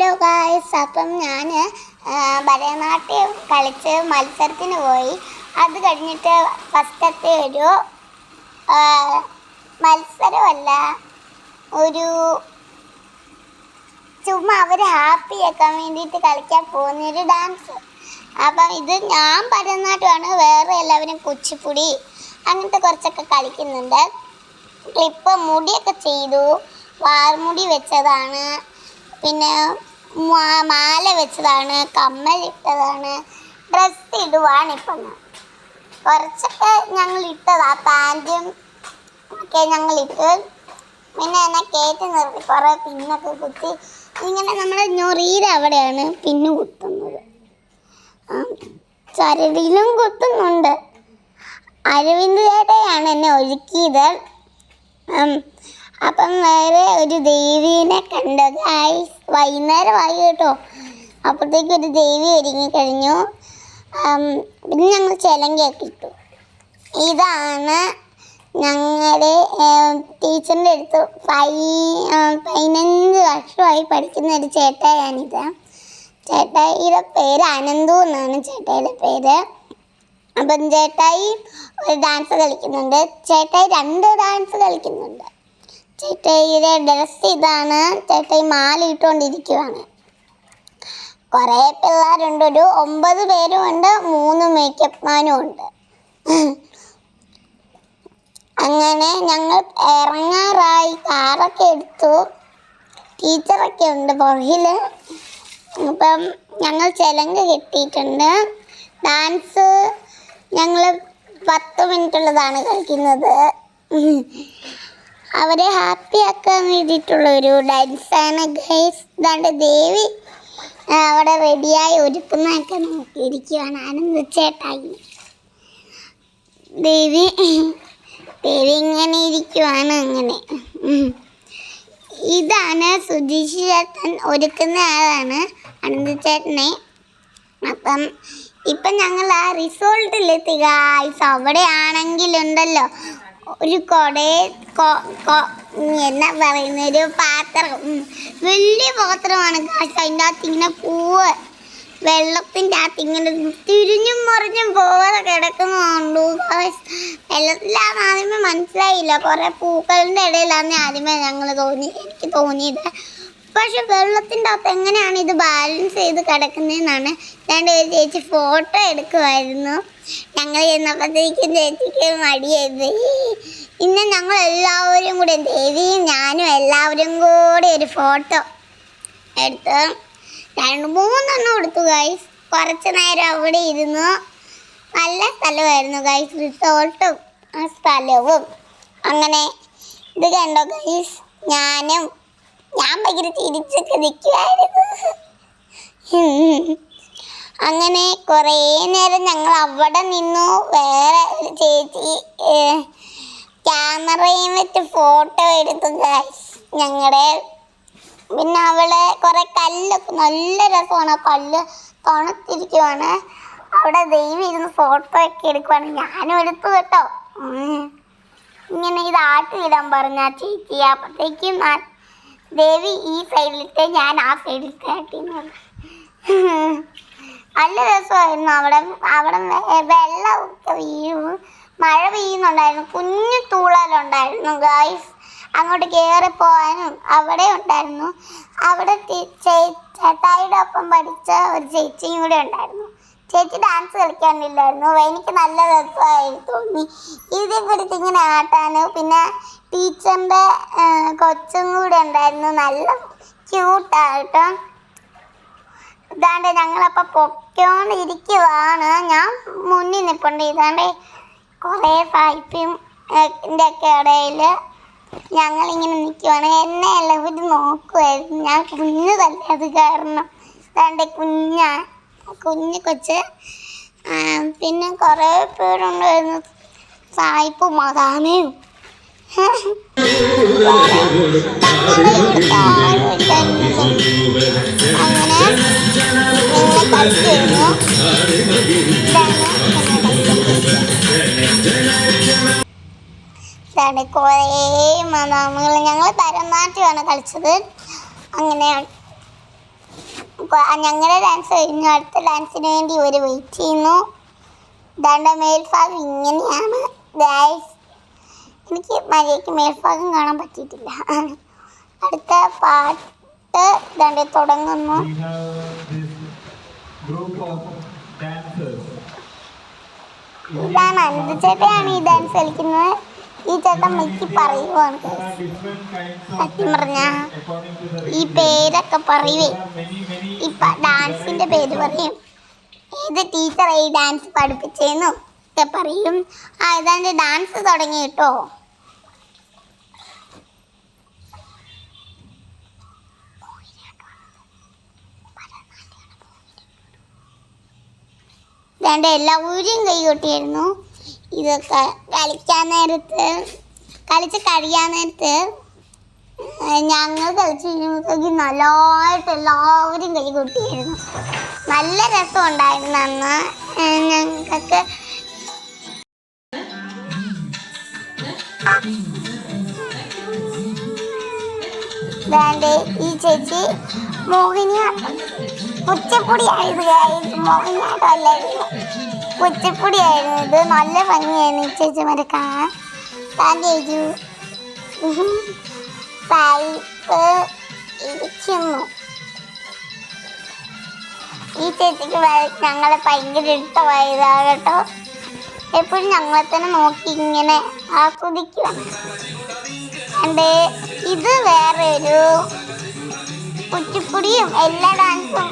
Hello guys അപ്പം ഞാൻ ഭരതനാട്യം കളിച്ച് മത്സരത്തിന് പോയി. അത് കഴിഞ്ഞിട്ട് ഫസ്റ്റത്തെ ഒരു മത്സരമല്ല ഒരു ചുമ്മാ അവർ ഹാപ്പി ആക്കാൻ വേണ്ടിയിട്ട് കളിക്കാൻ പോകുന്നൊരു ഡാൻസ് അപ്പം ഇത് ഞാൻ ഭരതനാട്യമാണ് വേറെ എല്ലാവരും കുച്ചിപ്പുടി അങ്ങനത്തെ കുറച്ചൊക്കെ കളിക്കുന്നുണ്ട്. ക്ലിപ്പ് മുടിയൊക്കെ ചെയ്തു. വാർമുടി വെച്ചതാണ്. പിന്നെ മാല വെച്ചതാണ് കമ്മൽ ഇട്ടതാണ് ഡ്രസ്സ് ഇടുവാണ് ഇപ്പം ഞാൻ. കുറച്ചൊക്കെ ഞങ്ങൾ ഇട്ടതാ പാന്റും ഒക്കെ ഞങ്ങൾ ഇട്ട്. പിന്നെ എന്നെ കയറ്റി നിർത്തി കുറേ പിന്നൊക്കെ കുത്തി. ഇങ്ങനെ നമ്മുടെ ഞൊറിയുടെ അവിടെയാണ് പിന്നു കുത്തുന്നത്. ആ, ചരടിയിലും കുത്തുന്നുണ്ട്. അരവിന്ദ് ചേട്ടയാണ് എന്നെ ഒരുക്കിയത്. അപ്പം വേറെ ഒരു ദേവീനെ കണ്ടത്. ആയി വൈകുന്നേരമായി കേട്ടോ. അപ്പോഴത്തേക്ക് ഒരു ദേവി ഒരുങ്ങി കഴിഞ്ഞു. ഉം, പിന്നെ ഞങ്ങൾ ചിലങ്കയൊക്കെ ഇട്ടു. ഇതാണ് ഞങ്ങളുടെ ടീച്ചറിന്റെ അടുത്ത് പൈ പതിനഞ്ച് വർഷമായി പഠിക്കുന്ന ഒരു ചേട്ടായാണിത് ചേട്ടായിയുടെ പേര് അനന്തു എന്നാണ് ചേട്ടായിയുടെ പേര്. അപ്പം ചേട്ടായി ഒരു ഡാൻസ് കളിക്കുന്നുണ്ട്. ചേട്ടായി രണ്ട് ഡാൻസ് കളിക്കുന്നുണ്ട്. ചേട്ടായിയുടെ ഡ്രസ്സ് ഇതാണ് മാല ഇട്ടുകൊണ്ടിരിക്കുവാണ്. കുറേ പിള്ളേരുണ്ട് ഒരു ഒമ്പത് പേരും ഉണ്ട് മൂന്ന് മേക്കപ്പ് മാനും ഉണ്ട്. അങ്ങനെ ഞങ്ങൾ ഇറങ്ങാറായി കാറൊക്കെ എടുത്തു. ടീച്ചറൊക്കെ ഉണ്ട് പുറകിൽ. അപ്പം ഞങ്ങൾ ചിലങ്ക് കെട്ടിയിട്ടുണ്ട്. ഡാൻസ് ഞങ്ങൾ പത്ത് മിനിറ്റുള്ളതാണ് കളിക്കുന്നത്. അവരെ ഹാപ്പി ആക്കാൻ വേണ്ടിയിട്ടുള്ള ഒരു ഡാൻസാണ് ഗൈസ് ഇതാണ്ട് ദേവി അവിടെ റെഡിയായി ഒരുക്കുന്നതൊക്കെ നോക്കിയിരിക്കുകയാണ് ആനന്ദ് ചേട്ടായി. ദേവി ദേവി ഇങ്ങനെ ഇരിക്കുവാണ് അങ്ങനെ. ഇതാണ് സുധീഷ് ചേട്ടൻ ഒരുക്കുന്ന ആളാണ് അനന്ത് ചേട്ടനെ. അപ്പം ഇപ്പം ഞങ്ങൾ ആ റിസോർട്ടിലെത്തി ഗായ്സ് അവിടെ ആണെങ്കിലുണ്ടല്ലോ ഒരു കൊടേ എന്നാ പറയുന്ന ഒരു പാത്രം വലിയ പാത്രമാണ് കാശ് അതിന്റെ അകത്ത് ഇങ്ങനെ പൂവ് വെള്ളത്തിന്റെ അകത്ത് ഇങ്ങനെ തിരിഞ്ഞും മറിഞ്ഞും പോവാതെ കിടക്കുന്നുണ്ടു വെള്ളത്തിലാണ് ആദ്യമേ മനസ്സിലായില്ല. കുറേ പൂക്കളുടെ ഇടയിലാണ് ആദ്യമേ ഞങ്ങൾ തോന്നി എനിക്ക് തോന്നിയത്. പക്ഷെ വെള്ളത്തിന്റെ അകത്ത് എങ്ങനെയാണ് ഇത് ബാലൻസ് ചെയ്ത് കിടക്കുന്നതെന്നാണ്. രണ്ട് ഒരു ചേച്ചി ഫോട്ടോ എടുക്കുമായിരുന്നു ഞങ്ങൾ ചെന്നപ്പോഴത്തേക്കും ചേച്ചിക്ക് മടിയായി. ഇന്ന് ഞങ്ങൾ എല്ലാവരും കൂടെ ദേവിയും ഞാനും എല്ലാവരും കൂടി ഒരു ഫോട്ടോ എടുത്ത് രണ്ട് മൂന്നെണ്ണം എടുത്തു ഗൈസ് കുറച്ച് നേരം അവിടെ ഇരുന്നു. നല്ല സ്ഥലമായിരുന്നു ഗൈസ് റിസോർട്ടും ആ സ്ഥലവും. അങ്ങനെ ഇത് കണ്ടോ ഗൈസ് ഞാനും ഞാൻ ഭയങ്കര ചിരിച്ചൊക്കെ നിൽക്കുമായിരുന്നു അങ്ങനെ കുറേ നേരം ഞങ്ങൾ അവിടെ നിന്നു. വേറെ ഒരു ചേച്ചി ക്യാമറയും വെച്ച് ഫോട്ടോ എടുത്തു ഞങ്ങളുടെ പിന്നെ അവൾ കുറെ കല്ലൊക്കെ നല്ല രസമാണ് കല്ല്. തണുത്തിരിക്കുവാണ്. അവിടെ ദൈവം ഇരുന്ന് ഫോട്ടോ ഒക്കെ എടുക്കുവാണ്. ഞാനും എടുത്തു കേട്ടോ. ഇങ്ങനെ ഇത് ആട്ടിയിടാൻ പറഞ്ഞ ചേച്ചി. അപ്പോഴത്തേക്കും ദേവി ഈ സൈഡിലത്തെ ഞാൻ ആ സൈഡിലത്തെ ആട്ടിന്ന് നല്ല രസമായിരുന്നു അവിടെ. അവിടെ വെള്ളമൊക്കെ വീഴും. മഴ പെയ്യുന്നുണ്ടായിരുന്നു. കുഞ്ഞു തൂളലുണ്ടായിരുന്നു ഗായ്സ് അങ്ങോട്ട് കയറി പോകാനും അവിടെ ഉണ്ടായിരുന്നു. അവിടെ ചേട്ടായിയുടെ ഒപ്പം പഠിച്ച ഒരു ചേച്ചിയും കൂടെ ഉണ്ടായിരുന്നു. ചേച്ചി ഡാൻസ് കളിക്കാനില്ലായിരുന്നു. എനിക്ക് നല്ല രസമായി തോന്നി. ഇതേ പിടിച്ച് ഇങ്ങനെ ആട്ടാണ് പിന്നെ ടീച്ചറിന്റെ കൊച്ചും കൂടെ ഉണ്ടായിരുന്നു. നല്ല ക്യൂട്ടായിട്ടോ ഇതാണ്ട് ഞങ്ങളപ്പോൾ പൊക്കോണ്ടിരിക്കുവാണ് ഞാൻ മുന്നിൽ നിൽപ്പുണ്ട് ഇതാണ്ട് കുറേ പൈപ്പും എന്റെ ഒക്കെ ഇടയിൽ ഞങ്ങളിങ്ങനെ നിൽക്കുവാണ് എന്നെ എല്ലാവരും നോക്കുമായിരുന്നു ഞാൻ കുഞ്ഞു തന്നെ അത് കാരണം. ഇതാണ്ട് കുഞ്ഞ കുഞ്ഞു കൊച്ച്. പിന്നെ കുറേ പേരുണ്ടായിരുന്നു. സായിപ്പും മതാമയും അങ്ങനെ കുറേ മതാമുകൾ ഞങ്ങൾ ഭരതനാട്യമാണ് കളിച്ചത്. അങ്ങനെ ഞങ്ങളുടെ ഡാൻസ് കഴിഞ്ഞു അടുത്ത ഡാൻസിന് വേണ്ടി ഇവർ വെയിറ്റ് ചെയ്യുന്നു. ദാണ്ട മേൽഭാഗം ഇങ്ങനെയാണ്. ഗൈസ് എനിക്ക് മര്യാദയ്ക്ക് മേൽഭാഗം കാണാൻ പറ്റിയിട്ടില്ല. അടുത്ത പാട്ട് ഇതാണ്ട് തുടങ്ങുന്നു. ഇതാണ് അനന്ത് ചേട്ടയാണ് ഈ ഡാൻസ് കളിക്കുന്നത്. ഈ ചേട്ടൻ മിക്കി പറയുവാണ്. സത്യം പറഞ്ഞാ ഈ പേരൊക്കെ പറയുവേ. ഇപ്പൊ ഡാൻസിന്റെ പേര് പറയും. ഏത് ടീച്ചർ ഈ ഡാൻസ് പഠിപ്പിച്ചേന്നും ഒക്കെ പറയും. ആ ഡാൻസ് തുടങ്ങി കേട്ടോ. എല്ലാ എല്ലാവരും കൈ കൊട്ടിയായിരുന്നു. ഇതൊക്കെ കളിക്കാൻ നേരത്ത് കളിച്ച് കഴിയാൻ നേരത്ത് ഞങ്ങൾ കളിച്ച് കഴിയുമ്പോഴത്തേക്ക് നല്ലതായിട്ട് എല്ലാവരും കൈ കൊട്ടിയായിരുന്നു നല്ല രസം ഉണ്ടായിരുന്നു അന്ന് ഞങ്ങൾക്ക് വേണ്ടേ ഈ ചേച്ചി മോഹിനിയാട്ടം. ഉച്ചപ്പൊടി ആയിരുന്നു മോഹിനിയാട്ടം അല്ലായിരുന്നു. കുച്ചിപ്പുടിയായിരുന്നു. ഇത് നല്ല ഭംഗിയായിരുന്നു ചേച്ചിമാരെ കാണാൻ. താങ്ക് ചേച്ചു. ഈ ചേച്ചിക്ക് ഞങ്ങളെ ഭയങ്കര ഇഷ്ടമായതാണ് കേട്ടോ എപ്പോഴും ഞങ്ങളെ തന്നെ നോക്കി ഇങ്ങനെ ആസ്വദിക്കുകയാണ് അണ്ട് ഇത് വേറെ ഒരു കുച്ചിപ്പുടിയും എല്ലാ ഡാൻസും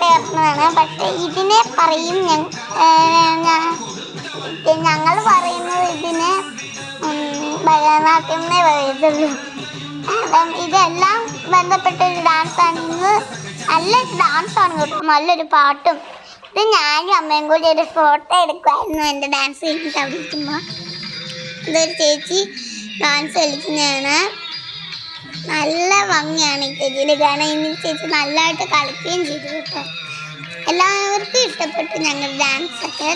ചേർന്നതാണ് പക്ഷെ ഇതിനെ പറയും ഞങ്ങൾ പറയുന്നത് ഇതിനെ ഭരതനാട്യം എന്നേ പറയത്തുള്ളൂ. അപ്പം ഇതെല്ലാം ബന്ധപ്പെട്ട ഒരു ഡാൻസാണ് ഇന്ന് നല്ല ഡാൻസാണ് കേട്ടോ. നല്ലൊരു പാട്ടും. ഇത് ഞാനും അമ്മയും കൂടി ഒരു ഫോട്ടോ എടുക്കുമായിരുന്നു എന്റെ ഡാൻസ് അവിടെ ഇരിക്കുമ്പോൾ ഇതൊരു ചേച്ചി ഡാൻസ് കളിക്കുന്നതാണ്. നല്ല ഭംഗിയാണ്. ഈ ചേച്ചിയുടെ കാരണം ഇനി ചേച്ചി നല്ലതായിട്ട് കളിക്കുകയും ചെയ്തു കേട്ടോ. എല്ലാവർക്കും ഇഷ്ടപ്പെട്ടു ഞങ്ങളുടെ ഡാൻസ് ഒക്കെ.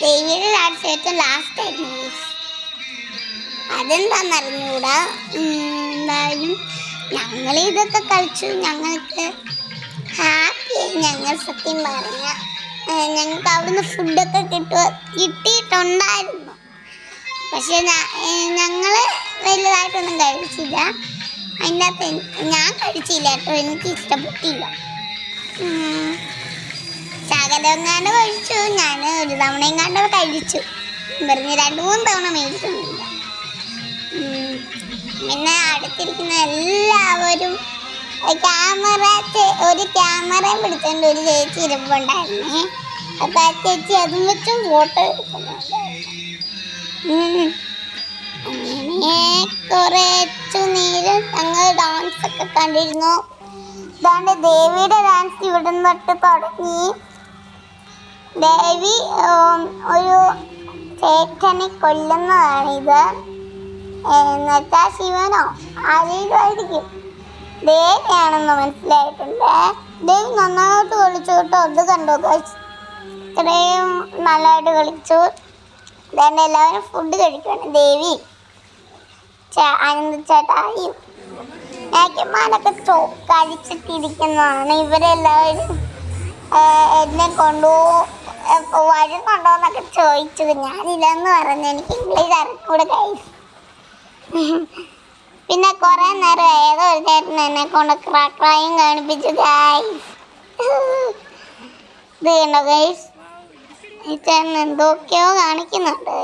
ദേവിയുടെ ഡാൻസ് ഏറ്റവും ലാസ്റ്റ് ആയിരുന്നു ഉം, എന്തായാലും ഞങ്ങൾ ഇതൊക്കെ കളിച്ചു. ഞങ്ങൾക്ക് ഹാപ്പിയായി ഞങ്ങൾ സത്യം പറഞ്ഞ ഞങ്ങൾക്ക് അവിടുന്ന് ഫുഡൊക്കെ കിട്ടുക കിട്ടിയിട്ടുണ്ടായിരുന്നു. പക്ഷെ ഞങ്ങൾ വലുതായിട്ടൊന്നും കഴിച്ചില്ല. അതിന്റെ ഞാൻ കഴിച്ചില്ല കേട്ടോ. എനിക്ക് ഇഷ്ടപ്പെട്ടില്ല. ശകലങ്ങാണ്ട് കഴിച്ചു. ഞാൻ ഒരു തവണയും എങ്ങാണ്ട് കഴിച്ചു. പറഞ്ഞ് രണ്ട് മൂന്ന് തവണ മേടിച്ചിട്ടില്ല. പിന്നെ അടുത്തിരിക്കുന്ന എല്ലാവരും ക്യാമറ ഒരു ക്യാമറ പിടിച്ചുകൊണ്ട് ഒരു ചേച്ചി ഇരിപ്പുണ്ടായിരുന്നേ അപ്പൊ ആ ചേച്ചി അതും വെച്ചും ഫോട്ടോ എടുക്കുന്നുണ്ടായിരുന്നു. അങ്ങനെ കുറച്ചു നേരം ഡാൻസ് ഒക്കെ കണ്ടിരുന്നു. ഇതാണ്ട് ദേവിയുടെ ഡാൻസ് ഇവിടെ നിന്ന് തൊട്ട് തുടങ്ങി. ദേവി ഒരു ചേട്ടനെ കൊല്ലുന്നതാണിത് എന്നുവെച്ചാൽ ശിവനോ? ആയിരിക്കും ദേവിയാണെന്ന് മനസ്സിലായിട്ടുണ്ട്. ദേവി നന്നായിട്ട് കളിച്ചു കേട്ടോ. അത് കണ്ടു. ഇത്രയും നല്ലതായിട്ട് കളിച്ചു. ഇതാണ്ട് എല്ലാവരും ഫുഡ് കഴിക്കുകയാണ് ദേവി ചേ- അനന്ത് ചേട്ടായും. ഏക്കന്മാരൊക്കെ കഴിച്ചിട്ടിരിക്കുന്നതാണ്. ഇവരെല്ലാവരും എന്നെ കൊണ്ടു വരുന്നുണ്ടോ എന്നൊക്കെ ചോദിച്ചത് ഞാനില്ലെന്ന് പറഞ്ഞു. എനിക്ക് ഇംഗ്ലീഷ് അറിഞ്ഞൂടെ കഴിച്ചു പിന്നെ കുറെ നേരം ഏതോ ഒരു ചേട്ടൻ എന്നെ കൊണ്ട് ക്രാക്രായും കാണിപ്പിച്ചു ഗൈസ് ഇത് കണ്ടോ ഗൈസ് ഈ ചേട്ടൻ എന്തൊക്കെയോ കാണിക്കുന്നുണ്ട്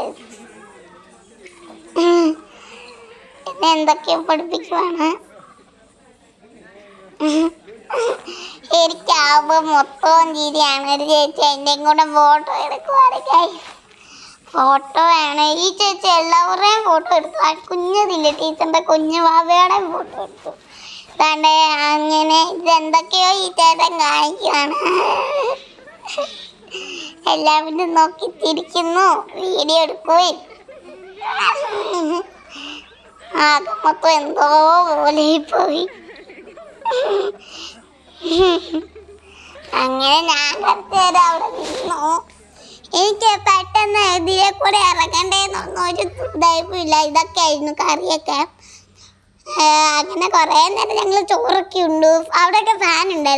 എന്തൊക്കെയോ പഠിപ്പിക്കുവാണ്. എനിക്കാവുമ്പോൾ മൊത്തവും ചിരിയാണ് ഒരു ചേച്ചി അതിന്റെയും കൂടെ ഫോട്ടോ എടുക്കുവാണെങ്കിൽ ഫോട്ടോ ആണ് ഈ ചേച്ചി എല്ലാവരുടെയും ഫോട്ടോ എടുത്തു. ആ കുഞ്ഞതില്ലേ ടീച്ചറിന്റെ കുഞ്ഞു ബാബയുടെയും ഫോട്ടോ എടുത്തു. അതാണ്ട് അങ്ങനെ ഇതെന്തൊക്കെയോ ഈ ചേട്ടൻ കാണിക്കുകയാണ്. എല്ലാവരും നോക്കി തിരിക്കുന്നു വീഡിയോ എടുക്കുകയും ആകെ മൊത്തം എന്തോ പോലെ പോയി. അങ്ങനെ ഞാൻ അവിടെ നിന്നു. എനിക്ക് പെട്ടെന്ന് ഇതിലെ കൂടെ ഇറങ്ങണ്ടേന്നൊന്നും ഒരു ഇതായിപ്പില്ല ഇതൊക്കെ ആയിരുന്നു കറിയൊക്കെ. അങ്ങനെ കുറേ നേരം ഞങ്ങൾ ചോറൊക്കെ ഉണ്ടു. അവിടെയൊക്കെ ഫാൻ ഉണ്ടായിരുന്നു